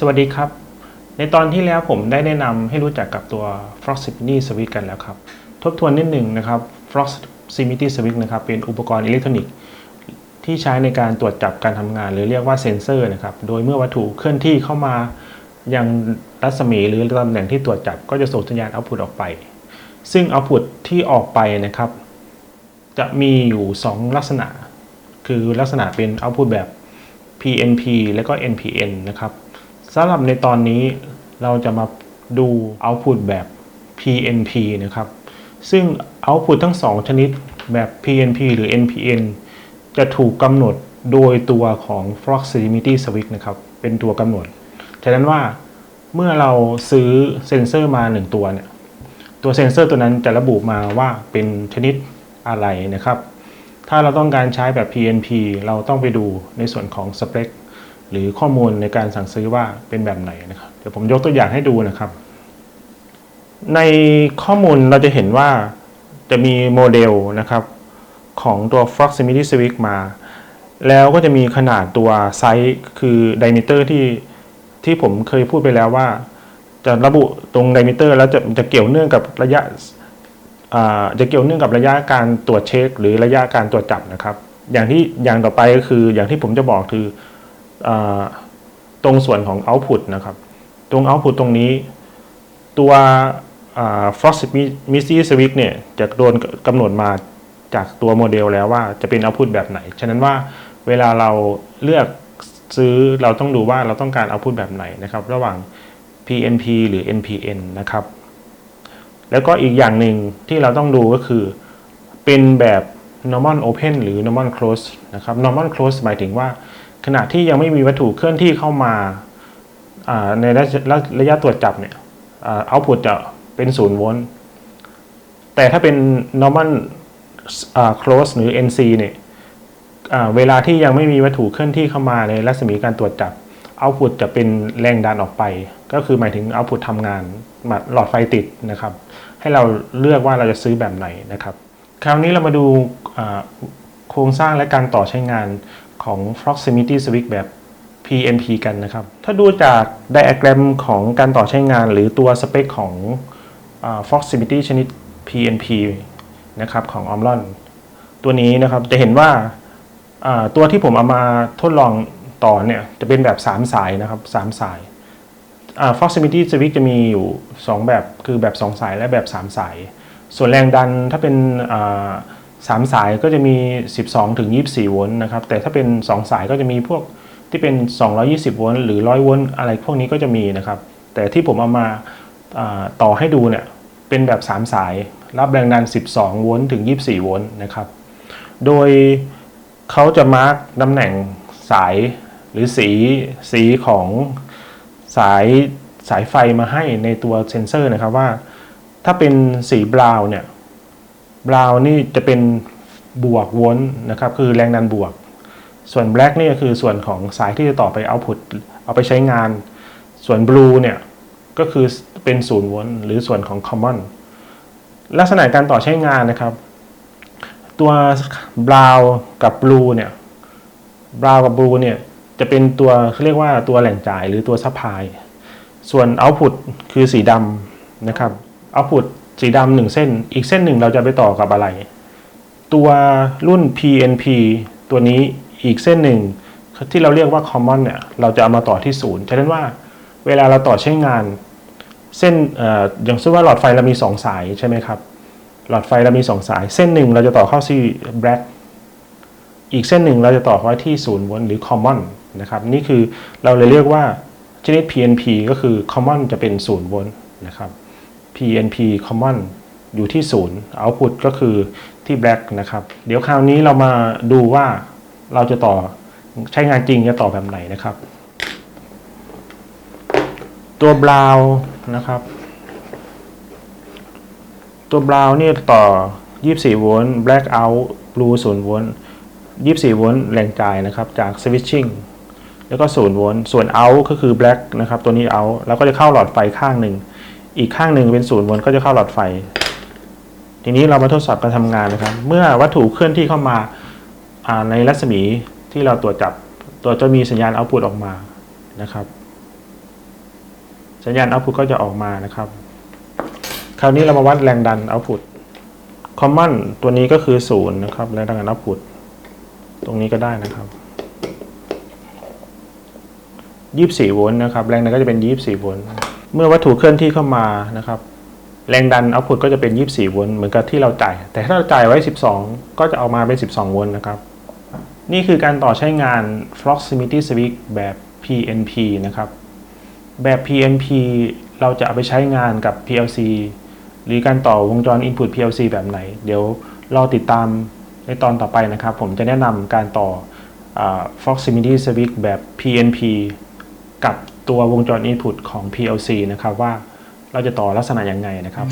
สวัสดีครับ ในตอนที่แล้วผมได้แนะนำให้รู้จักกับตัว Proximity Switch กันแล้วครับ ทบทวนนิดหนึ่งนะครับ Proximity Switch นะครับเป็นอุปกรณ์อิเล็กทรอนิกส์ที่ใช้ในการตรวจจับการทำงาน หรือเรียกว่าเซนเซอร์นะครับ โดยเมื่อวัตถุเคลื่อนที่เข้ามายังรัศมีหรือตำแหน่งที่ตรวจจับ ก็จะส่งสัญญาณเอาพุตออกไป ซึ่งเอาพุตที่ออกไปนะครับ จะมีอยู่ 2 ลักษณะ คือลักษณะเป็นเอาพุตแบบ PNP และก็ NPN นะครับ สำหรับในตอนนี้เราจะมาดู output แบบ PNP นะครับ ซึ่ง output ทั้ง 2 ชนิดแบบ PNP หรือ NPN จะถูกกำหนดโดยตัวของ proximity switch นะครับ เป็นตัวกำหนด ฉะนั้นว่าเมื่อเราซื้อเซนเซอร์มา 1 ตัวเนี่ย ตัวเซนเซอร์ตัวนั้นจะระบุมาว่าเป็นชนิดอะไรนะครับ ถ้าเราต้องการใช้แบบ PNP เราต้องไปดูในส่วนของสเปค หรือข้อมูลในการสั่งซื้อว่าเป็นแบบไหนนะครับ เดี๋ยวผมยกตัวอย่างให้ดูนะครับ ในข้อมูลเราจะเห็นว่าจะมีโมเดลนะครับของตัว proximity switch มา แล้วก็จะมีขนาดตัวไซส์คือ diameter ที่ที่ผมเคยพูดไปแล้วว่า จะระบุตรง diameter แล้วจะจะเกี่ยวเนื่องกับระยะจะเกี่ยวเนื่องกับระยะการตรวจเช็ค หรือระยะการตรวจจับนะครับ อย่างที่อย่างต่อไปก็คืออย่างที่ผมจะบอกคือ ตรงส่วนของ output นะครับ ตรง output ตรงนี้ ตัวอ่า proximity switch เนี่ยจะโดนกำหนดมาจากตัวโมเดลแล้วว่าจะเป็น output แบบไหน ฉะนั้นว่าเวลาเราเลือกซื้อเราต้องดูว่าเราต้องการ output แบบไหนนะครับ ระหว่าง PNP หรือ NPN นะครับ แล้วก็อีกอย่างหนึ่งที่เราต้องดูก็คือ เป็นแบบ normal open หรือ normal close นะครับ normal close หมายถึงว่า ขณะที่ยังไม่มีวัตถุเคลื่อนที่เข้ามาในระยะระระยะตรวจจับเนี่ยเอา output จะเป็น0โวลต์แต่ถ้าเป็น normal close หรือ NC เนี่ยเวลาที่ยังไม่มีวัตถุเคลื่อนที่เข้ามาในรัศมีการตรวจจับ output จะเป็นแรงดันออกไป ก็คือหมายถึง output ทำงานหลอดไฟติดนะครับ ให้เราเลือกว่าเราจะซื้อแบบไหนนะครับ คราวนี้เรามาดูโครงสร้างและการต่อใช้งาน ของ proximity switch แบบ PNP กันนะครับ ถ้าดูจากไดอะแกรมของการต่อใช้งาน หรือตัวสเปคของอ proximity ชนิด PNP นะครับของ Omron ตัวนี้นะครับจะเห็นว่าตัวที่ผมเอามาทดลองต่อเนี่ยจะเป็นแบบ 3 สายนะครับ 3 สาย proximity switch จะมีอยู่ 2 แบบคือแบบ 2 สายและแบบ 3 สาย ส่วนแรงดันถ้าเป็น อ่าสามสายก็จะมี 12 ถึง 24 โวลต์นะครับ แต่ถ้าเป็น 2 สายก็จะมีพวกที่เป็น 220 โวลต์หรือ 100 โวลต์อะไรพวกนี้ก็จะมีนะครับ แต่ที่ผมเอามาอ่าต่อให้ดูเนี่ย เป็นแบบ 3 สาย รับแรงดัน 12 โวลต์ถึง 24 โวลต์นะครับ โดยเขาจะมาร์กตำแหน่งสายหรือสีสีของสายสายไฟมาให้ในตัวเซนเซอร์นะครับว่า ถ้าเป็นสีบราวน์เนี่ย บราวนี่จะเป็นบวกวลต์นะครับ คือแรงดันบวก ส่วนแบล็กนี่ก็คือส่วนของสายที่จะต่อไปเอาพุตเอาไปใช้งาน ส่วนบลูเนี่ยก็คือเป็นศูนย์วลต์หรือส่วนของคอมมอนลักษณะการต่อใช้งานนะครับ ตัวบราวกับบลูเนี่ยบราวกับบลูเนี่ยจะเป็นตัวเขาเรียกว่าตัวแหล่งจ่ายหรือตัวซัพพลาย ส่วน output คือสีดำนะครับ output สีดำหนึ่งเส้น อีกเส้นหนึ่งเราจะไปต่อกับอะไร ตัวรุ่น PNP ตัวนี้อีกเส้นหนึ่งที่เราเรียกว่า common เนี่ยเราจะเอามาต่อที่ศูนย์ฉะนั้นว่าเวลาเราต่อใช้งาน เส้นออย่างเช่นว่าหลอดไฟเรามี 2 สายใช่ไหมครับ หลอดไฟเรามี 2 สาย เส้นหนึ่งเราจะต่อเข้าที่ black อีกเส้นหนึ่งเราจะต่อไว้ที่ศูนย์วลต์หรือ common นะครับนี่คือเราเลยเรียกว่าชนิด PNP ก็คือ common จะเป็น0โวลต์นะครับ PNP common อยู่ที่ 0 output ก็คือที่ black นะครับ เดี๋ยวคราวนี้เรามาดูว่าเราจะต่อใช้งานจริงจะต่อแบบไหนนะครับ ตัว brown นะครับ ตัว brown นี่ต่อ 24 โวลต์ black out blue 0 โวลต์ 24 โวลต์แรงจ่ายนะครับจาก switching แล้วก็ 0 โวลต์ ส่วน out ก็คือ black นะครับ ตัวนี้ out แล้วก็จะเข้าหลอดไฟข้างหนึ่ง อีกข้างหนึ่งเป็น0โวลต์ก็จะเข้าหลอดไฟ ทีนี้เรามาทดสอบการทำงานนะครับ เมื่อวัตถุเคลื่อนที่เข้ามาในรัศมีที่เราตรวจจับ ตัวจะมีสัญญาณ output ออกมานะครับ สัญญาณ output ก็จะออกมานะครับ คราวนี้เรามาวัดแรงดัน output common ตัวนี้ก็คือ0นย์นะครับแรงดัน output ตรงนี้ก็ได้นะครับ24โวลต์นะครับ แรงดันก็จะเป็น24โวลต์ เมื่อวัตถุเคลื่อนที่เข้ามานะครับ แรงดัน output ก็จะเป็น 24 โวลต์เหมือนกับที่เราจ่าย แต่ถ้าเราจ่ายไว้ 12 ก็จะออกมาเป็น 12 โวลต์นะครับ นี่คือการต่อใช้งาน proximity switch แบบ PNP นะครับ แบบ PNP เราจะเอาไปใช้งานกับ PLC หรือการต่อวงจร input PLC แบบไหน เดี๋ยวเราติดตามในตอนต่อไปนะครับ ผมจะแนะนำการต่ออ proximity switch แบบ PNP กับ ตัววงจร input ของ PLC นะครับว่าเราจะต่อลักษณะยังไงนะครับ